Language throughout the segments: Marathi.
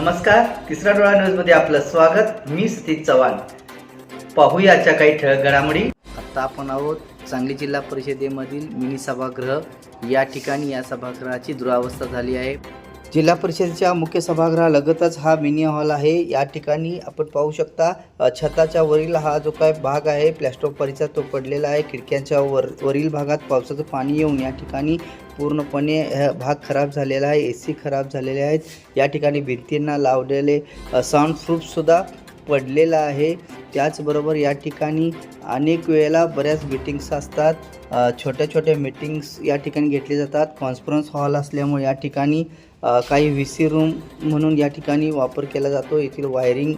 नमस्कार तिसरा डोळा न्यूजमध्ये आपलं स्वागत. मी सतीश चव्हाण. पाहूयाच्या काही ठळक घडामोडी. आता आपण आहोत सांगली जिल्हा परिषदेमधील मिनी सभागृह. या ठिकाणी या सभागृहाची दुरावस्था झाली आहे. जिल्हा परिषदेच्या मुख्य सभागृहालगतच हा मिनी हॉल आहे. या ठिकाणी आपण पाहू शकता छताच्या वरील हा जो काय भाग आहे प्लॅस्टर परीचा तो पडलेला आहे. खिडक्यांच्या वर वरील भागात पावसाचं पाणी येऊन या ठिकाणी पूर्णपणे भाग खराब झालेला आहे ए सी खराब झालेले आहेत. या ठिकाणी भिंतींना लावलेले साऊंड प्रूफसुद्धा पडलेला आहे. त्याचबरोबर या ठिकाणी अनेक वेळेला बऱ्याच मिटिंग्स असतात. छोट्या छोट्या मिटिंग्स या ठिकाणी घेतले जातात. कॉन्फरन्स हॉल असल्यामुळे या ठिकाणी काही व्ही सी रूम म्हणून या ठिकाणी वापर केला जातो. येथील वायरिंग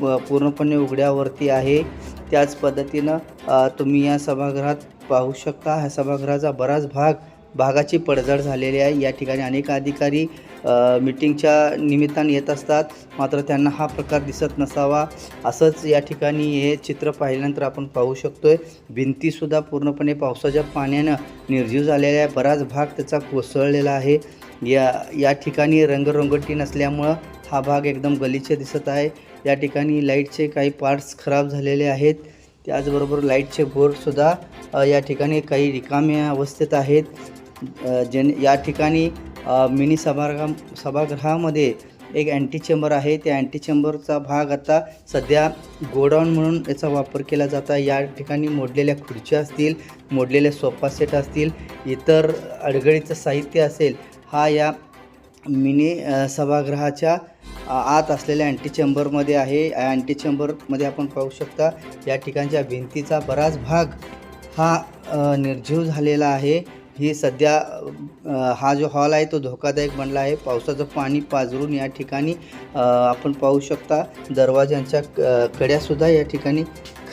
व पूर्णपणे उघड्यावरती आहे. त्याच पद्धतीनं तुम्ही या सभागृहात पाहू शकता. ह्या सभागृहाचा बराच भाग भागाची पडझड झालेली आहे. या ठिकाणी अनेक अधिकारी मीटिंगच्या मिटिंगच्या निमित्ताने येत असतात. मात्र त्यांना हा प्रकार दिसत नसावा. असंच या ठिकाणी हे चित्र पाहिल्यानंतर आपण पाहू शकतो आहे भिंतीसुद्धा पूर्णपणे पावसाच्या पाण्यानं निर्जीव झालेल्या आहे. बराच भाग त्याचा कोसळलेला आहे. या या ठिकाणी रंगरंगोटी नसल्यामुळं हा भाग एकदम गलिच्छ दिसत आहे. या ठिकाणी लाईटचे काही पार्ट्स खराब झालेले आहेत. त्याचबरोबर लाईटचे बोर्डसुद्धा या ठिकाणी काही रिकाम्या अवस्थेत आहेत. अ, जेणे या ठिकाणी मिनी सभागृहा सभागृहामध्ये एक अँटी चेंबर आहे. त्या अँटी चेंबरचा भाग आता सध्या गोडाऊन म्हणून याचा वापर केला जात आहे. या ठिकाणी मोडलेल्या खुर्च्या असतील मोडलेले सोफा सेट असतील इतर अडगळीचं साहित्य असेल हा या मिनी सभागृहाच्या आत असलेल्या अँटी चेंबरमध्ये आहे. या अँटी चेंबरमध्ये आपण पाहू शकता या ठिकाणच्या भिंतीचा बराच भाग हा निर्जीव झालेला आहे. ही सध्या हा जो हॉल आहे तो धोकादायक बनला आहे. पावसाचं पाणी पाजरून या ठिकाणी आपण पाहू शकता दरवाजांच्या क- कड्यासुद्धा या ठिकाणी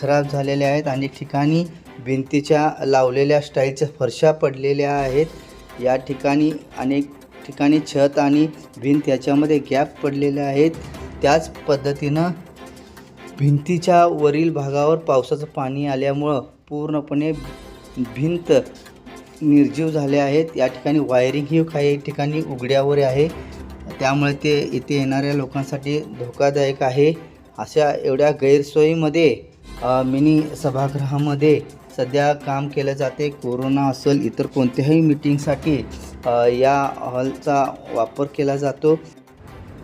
खराब झालेल्या आहेत अनेक ठिकाणी भिंतीच्या लावलेल्या स्टाईलच्या फरशा पडलेल्या आहेत. या ठिकाणी अनेक ठिकाणी छत आणि भिंत याच्यामध्ये गॅप पडलेले आहेत. त्याच पद्धतीनं भिंतीच्या वरील भागावर पावसाचं पाणी आल्यामुळं पूर्णपणे भिंत निर्जीव झाले आहेत. या ठिकाणी वायरिंग ही काही ठिकाणी उघड्यावर आहे. त्यामुळे ते इथे येणाऱ्या लोकांसाठी धोकादायक आहे. अशा एवढ्या गैरसोयीमध्ये मिनी सभागृहामध्ये सध्या काम केलं जाते. कोरोना असेल इतर कोणत्याही मिटिंगसाठी या हॉलचा वापर केला जातो.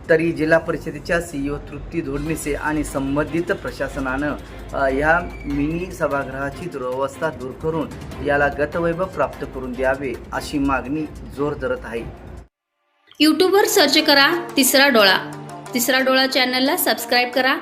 तरी जिल्हा परिषदेच्या सीईओ तृप्ती धोडणीसे आणि संबंधित प्रशासनानं या ह्या मिनी सभागृहाची दुरवस्था दूर करून याला गतवैभव प्राप्त करून द्यावे अशी मागणी जोर धरत आहे. यूट्यूबवर सर्च करा तिसरा डोळा. तिसरा डोळा चॅनलला सबस्क्राईब करा.